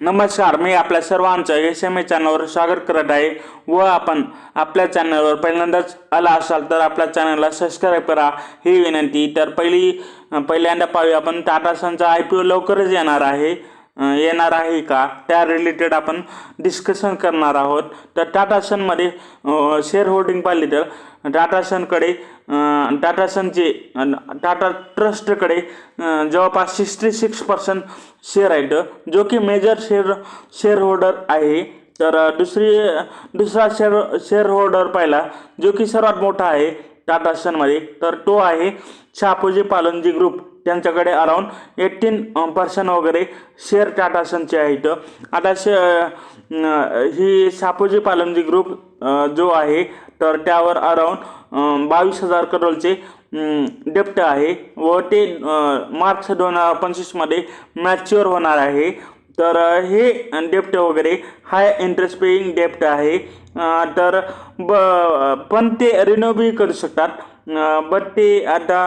नमस्कार मी आपल्या सर्वांचं एस एम ए चॅनलवर स्वागत करत आहे व आपण आपल्या चॅनलवर पहिल्यांदाच आला असाल तर आपल्या चॅनलला सबस्क्राईब करा. ही विनंती. तर पहिली पहिल्यांदा पाहूया आपण टाटा सनचा आय पी ओ लवकरच येणार आहे. येणार आहे का? त्या रिलेटेड आपण डिस्कशन करणार आहोत. तर टाटा सनमध्ये शेअर होल्डिंग पाहिली तर टाटा सनकडे टाटा सनचे टाटा ट्रस्टकडे जवळपास सिक्स्टी सिक्स पर्सेंट शेअर आहेत. जो की मेजर शेअर शेअर होल्डर आहे. तर दुसरी दुसरा शेअर शेअर होल्डर पाहिला जो की सर्वात मोठा आहे टाटा सनमध्ये तर तो आहे शापोजी पालनजी ग्रुप त्यांच्याकडे अराऊंड एट्टीन पर्सेंट वगैरे शेअर टाटा सनचे आहेत आता शे ही सापोजी पालमजी ग्रुप जो आहे तर त्यावर अराऊंड बावीस हजार करोडचे डेप्ट आहे व ते मार्च दोन हजार पंचवीसमध्ये मॅच्युअर होणार आहे. तर हे डेप्ट वगैरे हाय इंटरेस्ट पेईंग डेप्ट आहे. तर ब पण ते रिन्यूबी करू शकतात. बट ते आता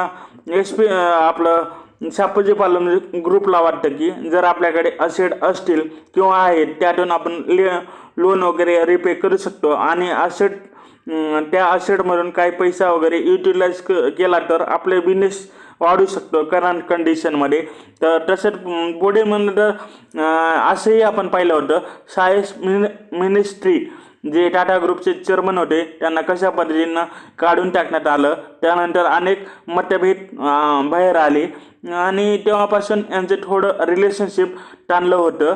एस पी आपलं सापजी पालन ग्रुपला वाटतं की जर आपल्याकडे असेट असतील किंवा आहेत त्यातून आपण ले लोन वगैरे रिपे करू शकतो. आणि असेट त्या असेटमधून काही पैसा वगैरे युटिलाइज क केला तर आपले बिझनेस वाढू शकतो करंट कंडिशनमध्ये तर तसंच पुढे म्हणलं तर असंही आपण पाहिलं होतं सायन्स मिनि मिनिस्ट्री जे टाटा ग्रुपचे चेअरमन होते त्यांना कशा पद्धतीनं काढून टाकण्यात आलं त्यानंतर अनेक मतभेद बाहेर आले. आणि तेव्हापासून यांचं थोडं रिलेशनशिप ताणलं होतं.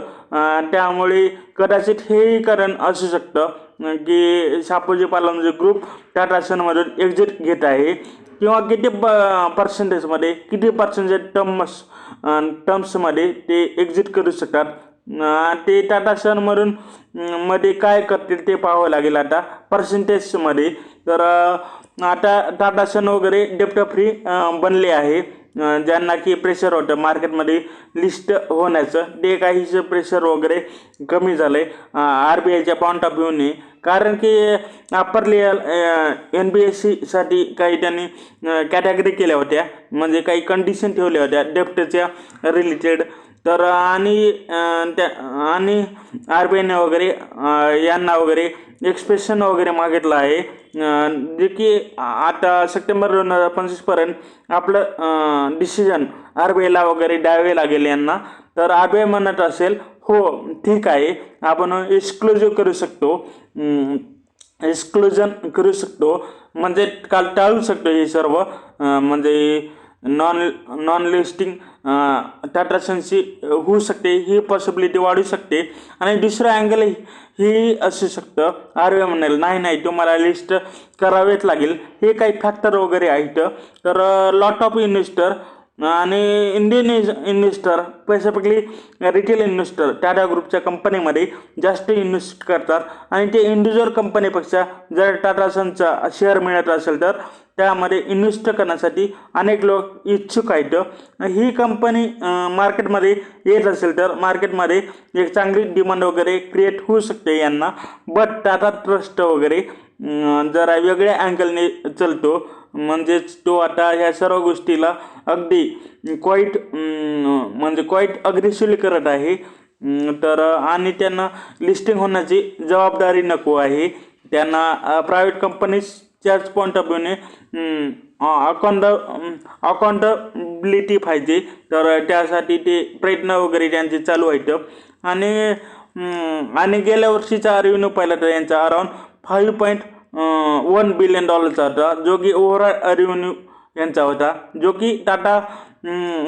त्यामुळे कदाचित हेही कारण असू शकतं की सापोजी पालन ग्रुप टाटा सनमधून एक्झिट घेत आहे. किंवा किती प पर्सेंटेजमध्ये किती पर्सेंटेज टर्म्स टर्म्समध्ये ते एक्झिट करू शकतात ते टाटा सनमधून मध्ये काय करतील ते पाहावं लागेल आता. पर्सेंटेजमध्ये तर आता टाटा सन वगैरे डेप्ट फ्री बनले आहे. ज्यांना की प्रेशर होतं मार्केटमध्ये लिस्ट होण्याचं. ते काहीचं प्रेशर वगैरे कमी झालं आहे आर बी आयच्या पॉईंट ऑफ व्ह्यूने कारण की upper layer N B S सीसाठी काही त्यांनी कॅटेगरी केल्या होत्या. म्हणजे काही कंडिशन ठेवल्या होत्या. डेप्टच्या रिलेटेड तर आणि त्या आणि आर बी आयने वगैरे यांना वगैरे एक्सप्रेशन वगैरे मागितलं आहे. जे की आता सप्टेंबर दोन हजार पंचवीसपर्यंत आपलं डिसिजन आर बी आयला वगैरे द्यावे लागेल यांना. तर आर बी आय म्हणत असेल हो ठीक आहे. आपण एक्सक्लुझिव्ह करू शकतो. एक्सक्लुजन करू शकतो. म्हणजे काल टाळू शकतो हे सर्व. म्हणजे नॉन नॉन लिस्टिंग टाटा होऊ शकते ही पॉसिबिलिटी वाढू शकते. आणि दुसरं अँगल ही असू शकतं. आर म्हणेल नाही नाही तुम्हाला लिस्ट करावेच लागेल. हे काही फॅक्टर वगैरे आहेत. तर लॉट ऑफ इन्व्हेस्टर आणि Indian investor specifically retail investor Tata ग्रुपच्या कंपनीमध्ये जास्त इन्व्हेस्ट करतात. आणि ते इंडिव्हिज्युअल कंपनीपेक्षा जर टाटा सनचा शेअर मिळत असेल तर त्यामध्ये इन्व्हेस्ट करण्यासाठी अनेक लोक इच्छुक आहेत. ही कंपनी मार्केटमध्ये येत असेल तर मार्केटमध्ये एक चांगली डिमांड वगैरे क्रिएट होऊ शकते यांना. बट टाटा ट्रस्ट वगैरे जरा वेगळ्या अँगलने चलतो. म्हणजेच तो आता ह्या सर्व गोष्टीला अगदी क्वाईट म्हणजे क्वाईट अग्रेसिव्हली करत आहे. तर आणि त्यांना लिस्टिंग होण्याची जबाबदारी नको आहे. त्यांना प्रायव्हेट कंपनीजच्याच पॉईंट ऑफ व्ह्यूने अकाउंट अकाउंटबिलिटी पाहिजे. तर त्यासाठी ते प्रयत्न वगैरे त्यांचे चालू आहेत. आणि आणि गेल्या वर्षीचा रेव्हेन्यू पाहिला तर यांचा around five point one billion डॉलरचा होता जो की ओव्हरऑल रेव्हेन्यू यांचा होता जो की टाटा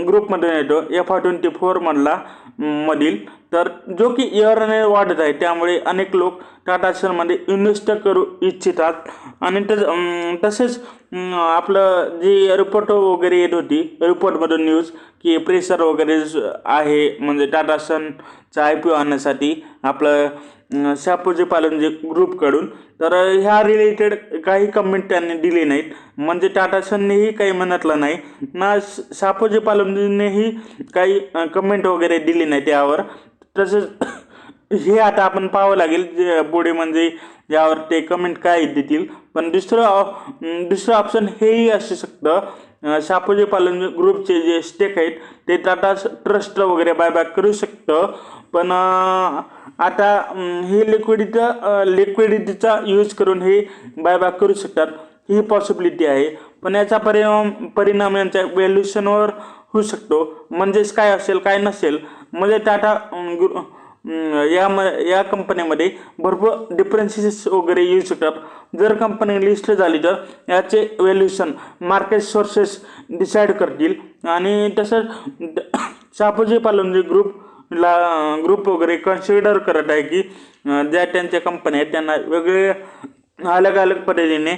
ग्रुपमधून येतो एफ आय ट्वेंटी फोरमधला मधील. तर जो की इयरने वाढत आहे त्यामुळे अनेक लोक टाटा शेअरमध्ये इन्व्हेस्ट करू इच्छितात. आणि तस तसेच आपलं जी रिपोर्ट वगैरे येत होती रिपोर्टमधून न्यूज की प्रेशर वगैरे आहे म्हणजे टाटा सनचा आय पी ओ आणण्यासाठी आपलं अं, पालन जे ग्रुपकडून. तर ह्या रिलेटेड काही कमेंट त्यांनी दिली नाहीत. म्हणजे टाटा सननेही काही म्हणतलं नाही. ना शापूजी पालनजीनेही काही कमेंट वगैरे दिली नाही त्यावर तसेच हे आता आपण पाहावं लागेल. जे पुढे म्हणजे यावर ते कमेंट काय देतील. पण दुसरं दुसरं ऑप्शन हेही असू शकतं. शापोजी पालन ग्रुपचे जे स्टेक आहेत ते टाटा ट्रस्ट वगैरे बायबॅक करू शकतं. पण आता हे लिक्विडिटी लिक्विडिटीचा यूज करून हे बायबॅक करू शकतात. ही पॉसिबिलिटी आहे. पण याचा परिणाम परिणाम यांच्या व्हॅल्युएशनवर होऊ शकतो. म्हणजेच काय असेल काय नसेल? म्हणजे टाटा ग्रु या म या कंपनीमध्ये भरपूर डिफरन्सेस वगैरे येऊ शकतात. जर कंपनी लिस्ट झाली तर याचे व्हॅल्युएशन मार्केट सोर्सेस डिसाईड करतील. आणि तसंच शापोजी पालनजी ग्रुपला ग्रुप वगैरे कन्सिडर करत आहे की ज्या त्यांच्या कंपन्या आहेत त्यांना वेगळे अलग अलग पद्धतीने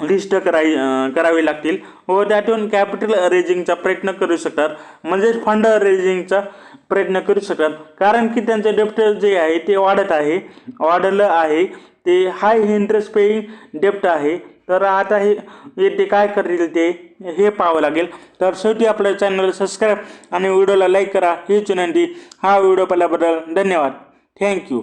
लिस्ट करावी करावी लागतील. व त्यातून कॅपिटल रेजिंगचा प्रयत्न करू शकतात. म्हणजेच फंड रेजिंगचा प्रयत्न करू शकतात. कारण की त्यांचं डेप्ट जे आहे ते वाढत आहे. वाढलं आहे. ते हाय इंटरेस्ट पेईंग डेप्ट आहे. तर आता हे हे ते काय करतील ते हे पाहावं लागेल. तर शेवटी आपल्या चॅनल सबस्क्राईब आणि व्हिडिओला लाईक करा. हीच विनंती. हा व्हिडिओ पाहिल्याबद्दल धन्यवाद. थँक्यू